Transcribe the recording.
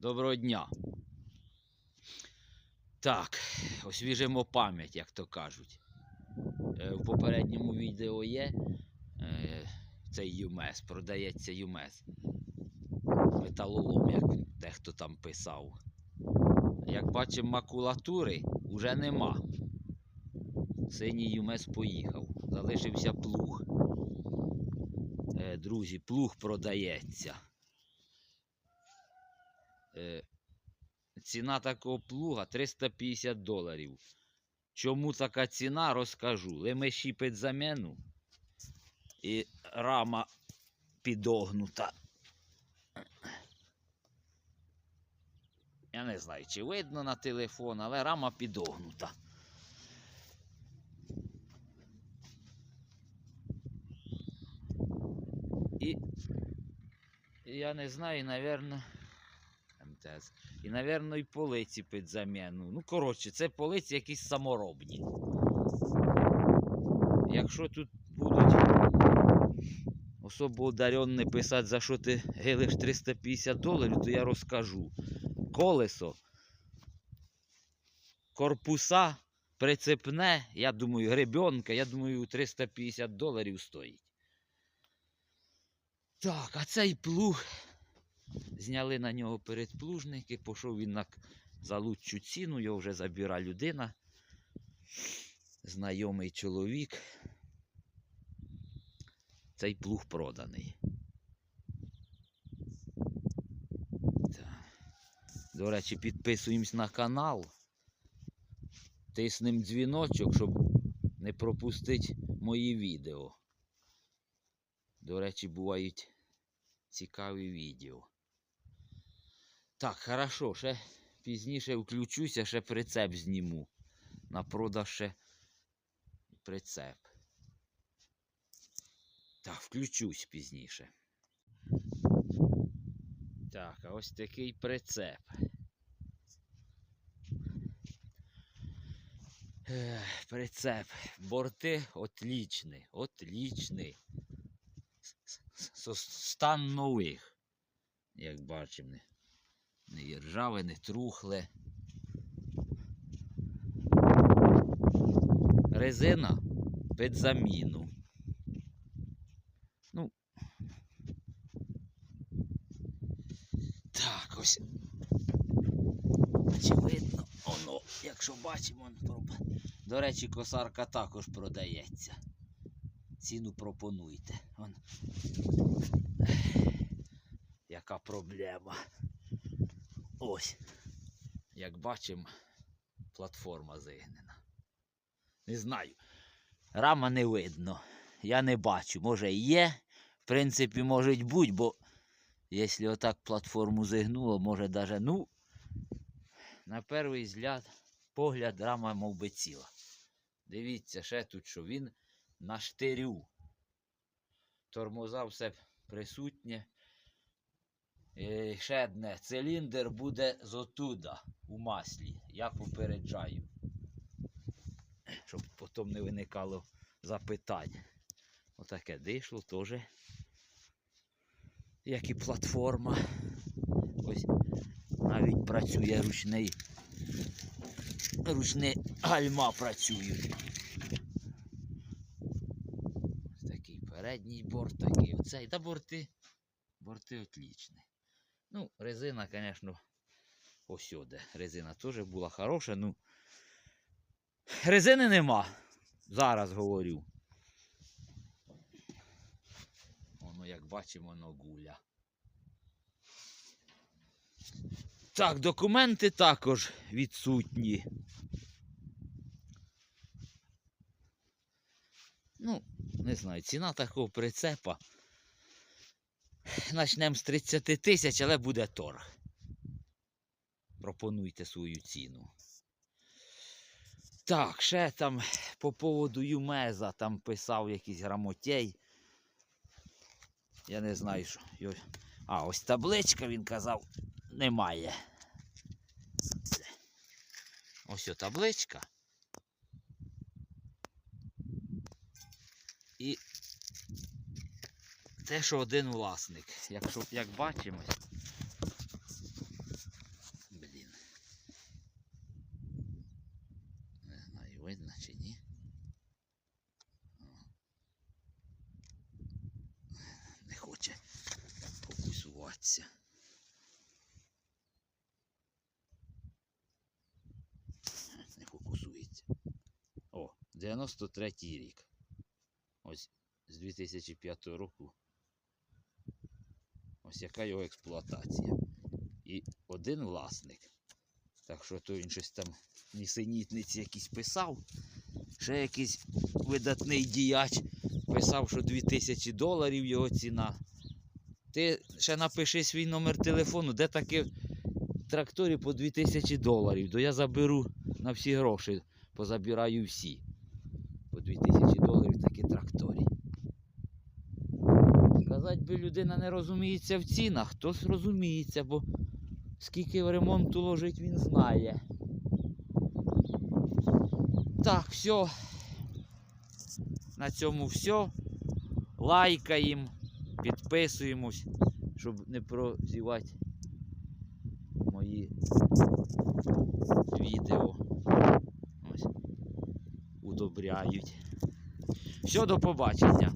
Доброго дня. Так, освіжимо пам'ять, як то кажуть. Е, В попередньому відео є е, цей ЮМЕС, продається ЮМЕС. Металолом, як дехто там писав. Як бачимо, макулатури вже нема. Синій ЮМЕС поїхав. Залишився плуг. Е, Друзі, плуг продається. Е, Ціна такого плуга 350 доларів. Чому така ціна, розкажу. Лемеші під заміну і рама підогнута. Я не знаю, чи видно на телефон, але рама підогнута. І я не знаю, напевно, МТС. І, напевно, і полиці під заміну. Ну, коротше, це полиці якісь саморобні. Якщо тут будуть особо одаренні писати, за що ти гилиш 350 доларів, то я розкажу. Колесо, корпуса, прицепне, я думаю, гребенка, я думаю, 350 доларів стоїть. Так, а цей плуг. Зняли на нього передплужники, пішов він на к- за лучшу ціну, його вже забіра людина. Знайомий чоловік. Цей плуг проданий. До речі, підписуємось на канал. Тиснемо дзвіночок, щоб не пропустити мої відео. До речі, бувають цікаві відео. Так, хорошо, ще пізніше включуся, ще прицеп зніму. На продаж ще прицеп. Так, включусь пізніше. Так, а ось такий прицеп. Прицеп. Борти с- с- Стан нових, як бачимо. Не- є ржаве, не трухле. Резина під заміну. Ну. Так, ось. Чи видно воно, якщо бачимо, проб- до речі, косарка також продається. Ціну пропонуйте. Вон. Яка проблема. Ось. Як бачимо, платформа зігнена. Не знаю. Рама не видно. Я не бачу. Може є. В принципі, може бути, бо якщо отак платформу зігнуло, може даже, ну, на перший взгляд, погляд, рама мов би ціла. Дивіться, ще тут, що він на штирю. Тормоза все присутнє. І ще одне, циліндр буде зотуда у маслі. Я попереджаю. Щоб потім не виникало запитань. Отаке дишло теж. Як і платформа. Ось навіть працює ручний. Ручні гальма працюють. Такий передній борт, такий оцей. Та борти. Борти отлічні. Ну, резина, звісно, осюди. Резина теж була хороша, ну. Резини нема. Зараз говорю. Воно, як бачимо, воно гуля. Так, документи також відсутні. Ну, не знаю, ціна такого прицепа. Начнемо з 30 тисяч, але буде торг. Пропонуйте свою ціну. Так, ще там по поводу Юмеза там писав якийсь грамотєй. Я не знаю, що. А, ось табличка, він казав, немає. Ось о табличка. те, що один власник. Якщо як бачимо. Блін. Не знаю, видно чи ні. Не хоче фокусуватися. Не фокусується. О, 93 рік. Ось з 2005 року. Ось яка його експлуатація. І один власник. Так що то він щось там нісенітниці якісь писав. Ще якийсь видатний діяч писав, що 2000 доларів його ціна. Ти ще напиши свій номер телефону, де таке в тракторі по 2000 доларів. То я заберу на всі гроші, позабираю всі. По 2000 доларів такі тракторі. Сказати би, людина не розуміється в цінах, хтось розуміється, бо скільки в ремонту ложить, він знає. Так, все. На цьому все. Лайкаємо, підписуємось, щоб не прозівати мої відео. Ось. Удобряють. Все, до побачення.